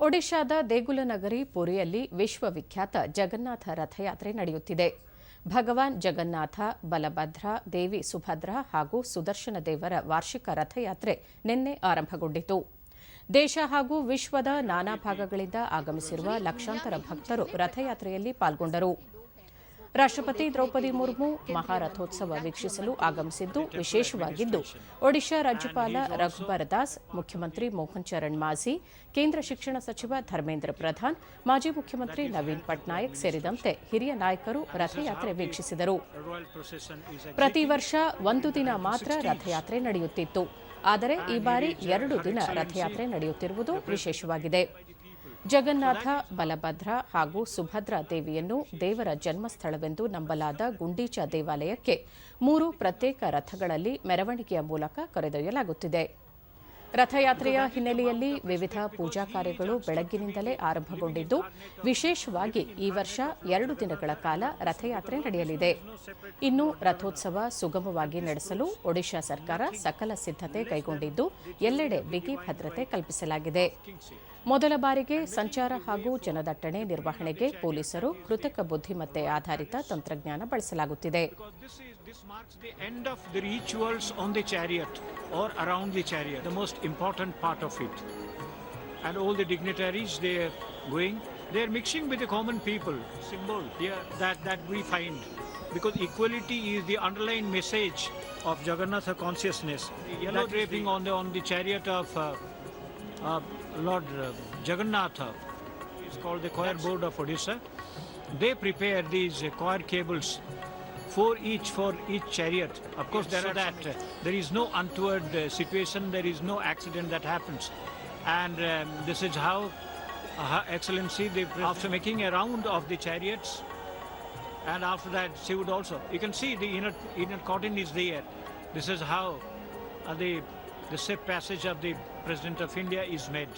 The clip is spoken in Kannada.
ಒಡಿಶಾದ ದೇಗುಲನಗರಿ ಪುರಿಯಲ್ಲಿ ವಿಶ್ವವಿಖ್ಯಾತ ಜಗನ್ನಾಥ ರಥಯಾತ್ರೆ ನಡೆಯುತ್ತಿದೆ. ಭಗವಾನ್ ಜಗನ್ನಾಥ, ಬಲಭದ್ರ, ದೇವಿ ಸುಭದ್ರ ಹಾಗೂ ಸುದರ್ಶನ ದೇವರ ವಾರ್ಷಿಕ ರಥಯಾತ್ರೆ ನಿನ್ನೆ ಆರಂಭಗೊಂಡಿತು. ದೇಶ ಹಾಗೂ ವಿಶ್ವದ ನಾನಾ ಭಾಗಗಳಿಂದ ಆಗಮಿಸಿರುವ ಲಕ್ಷಾಂತರ ಭಕ್ತರು ರಥಯಾತ್ರೆಯಲ್ಲಿ ಪಾಲ್ಗೊಂಡರು. ರಾಷ್ಟ್ರಪತಿ ದ್ರೌಪದಿ ಮುರ್ಮು ಮಹಾರಥೋತ್ಸವ ವೀಕ್ಷಿಸಲು ಆಗಮಿಸಿದ್ದು, ವಿಶೇಷವಾಗಿದ್ದು ಒಡಿಶಾ ರಾಜ್ಯಪಾಲ ರಘುಬರ್ ದಾಸ್ ಮುಖ್ಯಮಂತ್ರಿ ಮೋಹನ್ ಚರಣ್ ಮಾಝಿ ಕೇಂದ್ರ ಶಿಕ್ಷಣ ಸಚಿವ ಧರ್ಮೇಂದ್ರ ಪ್ರಧಾನ್, ಮಾಜಿ ಮುಖ್ಯಮಂತ್ರಿ ನವೀನ್ ಪಟ್ನಾಯಕ್ ಸೇರಿದಂತೆ ಹಿರಿಯ ನಾಯಕರು ರಥಯಾತ್ರೆ ವೀಕ್ಷಿಸಿದರು. ಪ್ರತಿ ವರ್ಷ ಒಂದು ದಿನ ಮಾತ್ರ ರಥಯಾತ್ರೆ ನಡೆಯುತ್ತಿತ್ತು. ಆದರೆ ಈ ಬಾರಿ ಎರಡು ದಿನ ರಥಯಾತ್ರೆ ನಡೆಯುತ್ತಿರುವುದು ವಿಶೇಷವಾಗಿದೆ. ಜಗನ್ನಾಥ, ಬಲಭದ್ರ ಹಾಗೂ ಸುಭದ್ರಾ ದೇವಿಯನ್ನು ದೇವರ ಜನ್ಮಸ್ಥಳವೆಂದು ನಂಬಲಾದ ಗುಂಡೀಚ ದೇವಾಲಯಕ್ಕೆ ಮೂರು ಪ್ರತ್ಯೇಕ ರಥಗಳಲ್ಲಿ ಮೆರವಣಿಗೆಯ ಮೂಲಕ ಕರೆದೊಯ್ಯಲಾಗುತ್ತಿದೆ. ರಥಯಾತ್ರೆಯ ಹಿನ್ನೆಲೆಯಲ್ಲಿ ವಿವಿಧ ಪೂಜಾ ಕಾರ್ಯಗಳು ಬೆಳಗ್ಗಿನಿಂದಲೇ ಆರಂಭಗೊಂಡಿದ್ದು, ವಿಶೇಷವಾಗಿ ಈ ವರ್ಷ ಎರಡು ದಿನಗಳ ಕಾಲ ರಥಯಾತ್ರೆ ನಡೆಯಲಿದೆ. ಇನ್ನು ರಥೋತ್ಸವ ಸುಗಮವಾಗಿ ನಡೆಸಲು ಒಡಿಶಾ ಸರ್ಕಾರ ಸಕಲ ಸಿದ್ಧತೆ ಕೈಗೊಂಡಿದ್ದು, ಎಲ್ಲೆಡೆ ಬಿಗಿ ಭದ್ರತೆ ಕಲ್ಪಿಸಲಾಗಿದೆ. ಮೊದಲ ಬಾರಿಗೆ ಸಂಚಾರ ಹಾಗೂ ಜನದಟ್ಟಣೆ ನಿರ್ವಹಣೆಗೆ ಪೊಲೀಸರು ಕೃತಕ ಬುದ್ಧಿಮತ್ತೆ ಆಧಾರಿತ ತಂತ್ರಜ್ಞಾನ ಬಳಸಲಾಗುತ್ತಿದೆ. Because this is this marks the end of the rituals on the chariot or around the chariot, the most important part of it. And all the dignitaries they are going, they are mixing with the common people symbol here that, that we find. Because equality is the underlying message of Jagannatha consciousness. The yellow draping on the on the chariot of uh, uh, Lord uh, Jagannatha is called the choir board of Odisha. They prepare these uh, choir cables for each for each chariot. Of course, there are that uh, there is no untoward uh, situation, there is no accident that happens, and um, this is how uh, Her Excellency, the, after making a round of the chariots, and after that she would also. You can see the inner inner curtain is there. This is how uh, the the safe passage of the President of India is made.